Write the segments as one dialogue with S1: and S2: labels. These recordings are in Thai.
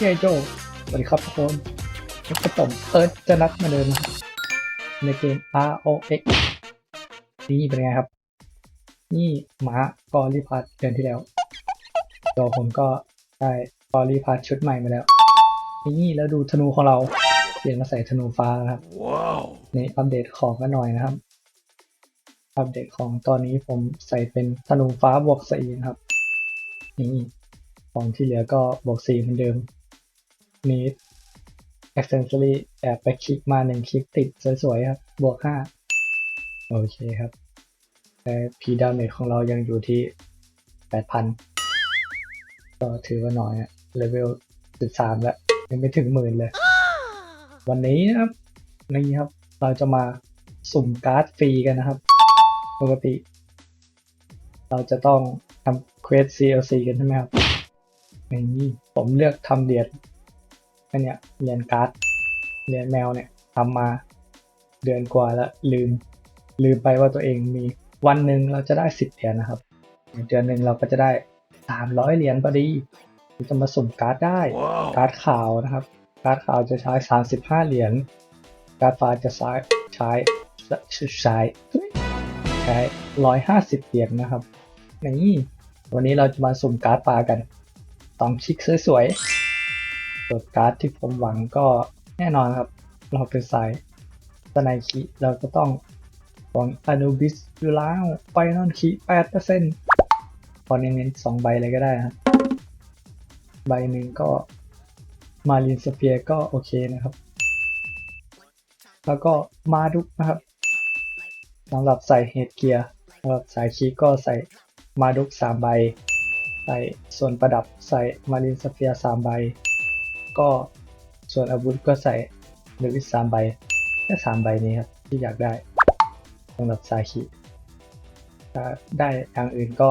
S1: เย้โจสวัสดีครับทุกคนพบกับผมเอิร์ธจะนัดมาเดินนะครับในเกม ROX นี่เป็นไงครับ นี่หมากอรีพาร์ทเดือนที่แล้วตัวผมก็ได้กอรีพาร์ทชุดใหม่มาแล้ว นี่แล้วดูธนูของเราเปลี่ยนมาใส่ธนูฟ้านะครับ
S2: Wow.
S1: นี่อัปเดตของกันหน่อยนะครับ อัปเดตของตอนนี้ผมใส่เป็นธนูฟ้าบวกสี่นะครับ นี่ของที่เหลือก็บวกสี่เหมือนเดิม มี accessory แอบไปคลิกมาหนึ่งคลิกติดสวยๆครับ บวกห้าโอเคครับ แต่พีดาเมจของเรายังอยู่ที่แปดพันก็ถือว่าน้อยอะเลเวลสิบสามแล้ว ยังไม่ถึงหมื่นเลย วันนี้นะครับนี่ครับ เราจะมาสุ่มการ์ดฟรีกันนะครับ ปกติ เราจะต้องทำเควส CLC กันใช่ไหมครับนี่ผมเลือกทำเหรียญ อันเนี้ยเหรียญการ์ดเหรียญแมวเนี่ยทำมาเดือนกว่าแล้วลืม ลืมไปว่าตัวเองมีวันหนึ่งเราจะได้สิบเหรียญนะครับเดือนหนึ่งเราก็จะได้สามร้อยเหรียญพอดีที่จะมาสุ่มการ์ดได้
S2: Wow.
S1: การ์ดขาวนะครับ การ์ดขาวจะใช้35เหรียญการ์ดฟ้าจะใช้ใช้ใช้ใช้150เหรียญนะครับนี่วันนี้เราจะมาสุ่มการ์ดฟ้ากันต้องชิคสวยๆ ส่วนการ์ดที่ผมหวังก็แน่นอนครับ เราเป็นสายสไนคิเราก็ต้องของอนุบิสอยู่แล้วไฟนอลคิ8%พอเน้นสองใบเลยก็ได้ครับ ใบหนึ่งก็มารินสเปียก็โอเคนะครับ แล้วก็มาดุกนะครับสำหรับใส่เฮดเกียร์สำหรับสายคีก็ใส่มาดุกสามใบ ใส่ส่วนประดับใส่มารินสเปียสามใบ ก็ส่วนอาวุธก็ใส่เดวิสสามใบแค่สามใบนี้ครับที่อยากได้สำหรับสาคีย์ถ้าได้อย่างอื่นก็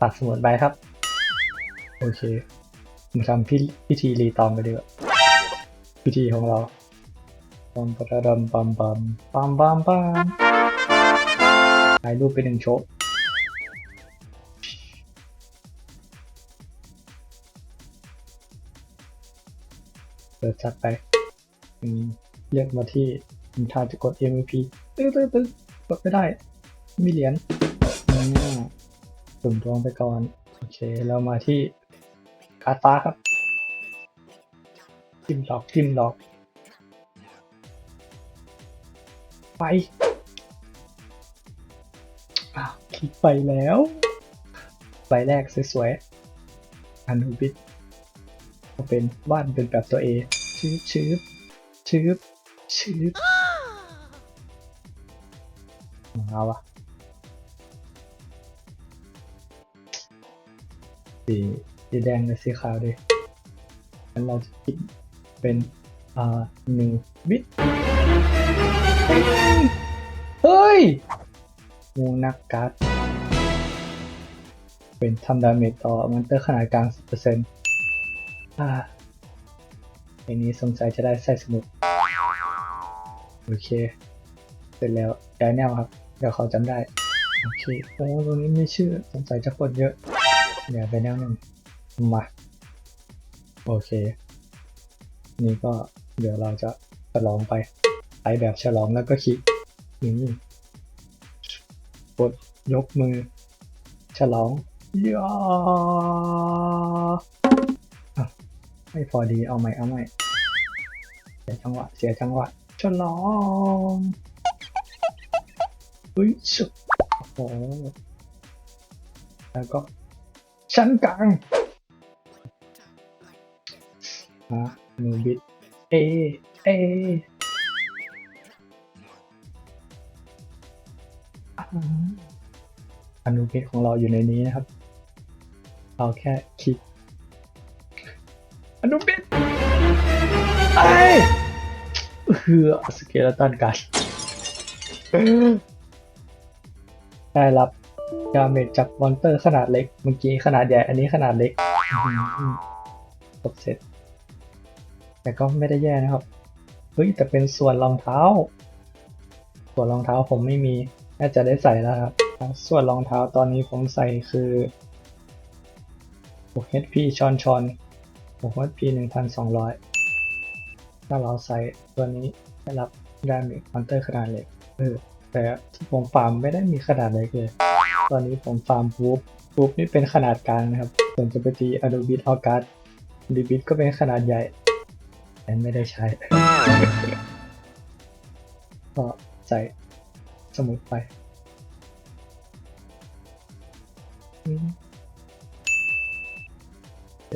S1: ตัดสมุดใบครับ โอเคมาทำพิพธีรีตองกันดีกว่าพิธีของเราปัมปะระดมปัมปัมปัมปัมปัมถ่ายรูปไปหนึ่งโชว์ เปิดจัดไปอืมเรียกมาที่ผมทาจะกด MVP ตึ๊ดตึ๊ดตึ๊ดกดไม่ได้ มีเหรียญสุ่มดวงไปก่อน โอเค เรามาที่การ์ดฟ้าครับทิมดอกทิมดอก ไปอ้าวคลิกไปแล้ว ใบแรกสวยๆอนุบิด เป็นวาดเป็นแบบตัวเอชืบชืบชืบชืบเอาวะสีสีแดงกับสีขาวดิงั้นเราจะคิดเป็นอ่าหนึ่งบิตเฮ้ยงูนักการ์ดเป็นทำดาเมจต่อมอนเตอร์ขนาดกลาง 10% อ่าอันนี้สงสัยจะได้ใส่สมุด โอเค เสร็จแล้วย้ายแนวครับ เดี๋ยวเขาจำได้ โอเคโอ้ตรงนี้ไม่ชื่อสงสัยจะคนเยอะ เดี๋ยวไปแนวหนึ่งมา โอเค นี่ก็เดี๋ยวเราจะฉลองไปไปแบบฉลองแล้วก็คลิกนี่กดยกมือ ฉลองยาอ่ ไม่พอดีเอาใหม่เอาใหม่เสียจังหวะเสียจังหวะฉลองอุ้ยชุบโอ้โหแล้วก็ชั้นกลางอะหนึ่งบิตเอเอออนุบิตของเราอยู่ในนี้นะครับ เราแค่คลิก เฮือสเกลตันกันได้รับดาเมจจากมอนเตอร์ขนาดเล็ก เมื่อกี้ขนาดใหญ่ อันนี้ขนาดเล็กจบเสร็จ แต่ก็ไม่ได้แย่นะครับ เฮ้ย แต่เป็นส่วนรองเท้า ส่วนรองเท้าผมไม่มี น่าจะได้ใส่แล้วครับ ส่วนรองเท้าตอนนี้ผมใส่คือ HP ชอนชอนผมว่า P หนึ่งพันสองร้อย ถ้าเราใส่ตัวนี้ได้รับดาเมจมอนเตอร์ขนาดเล็กเออแต่ผมฟาร์มไม่ได้มีขนาดเล็กเลยตอนนี้ผมฟาร์มบูฟบูฟนี่เป็นขนาดกลางนะครับ ส่วนจะไปตีอ o ูบิ t ออกัสดีบิ t ก็เป็นขนาดใหญ่แต่ไม่ได้ใช้ก็ใส่สมุดไปอืมโอเค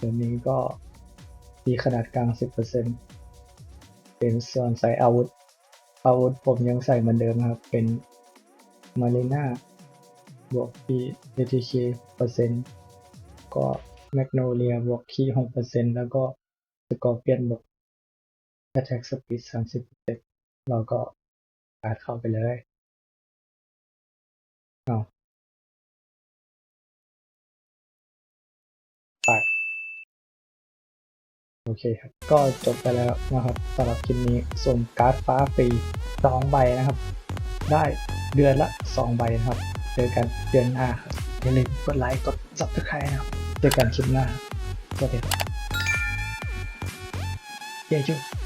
S1: ตัวนี้ก็ มีขนาดกลาง 10%เป็นส่วนใส่อาวุธ อาวุธผมยังใส่เหมือนเดิมนะครับ เป็นมาเ e น่าบวกที่ ATK เปอร์เซ็นต์ก็แมกโนเลียบวกที่6เปอร์เซ็นต์แล้วก็สกอร์เปียนบวก Attack Speed 30เปอร์เซ็นต์เราก็อาดเข้าไปเลยเอาปาก โอเคครับ ก็จบไปแล้วนะครับสำหรับคลิปนี้ส่งการ์ดฟ้าฟรี2ใบนะครับ ได้เดือนละ 2 ใบนะครับ เจอกันเดือนหน้าครับอย่าลืมกดไลค์กด subscribe นะครับ เจอกันคลิปหน้าสวัสดีครับเย้จุ๊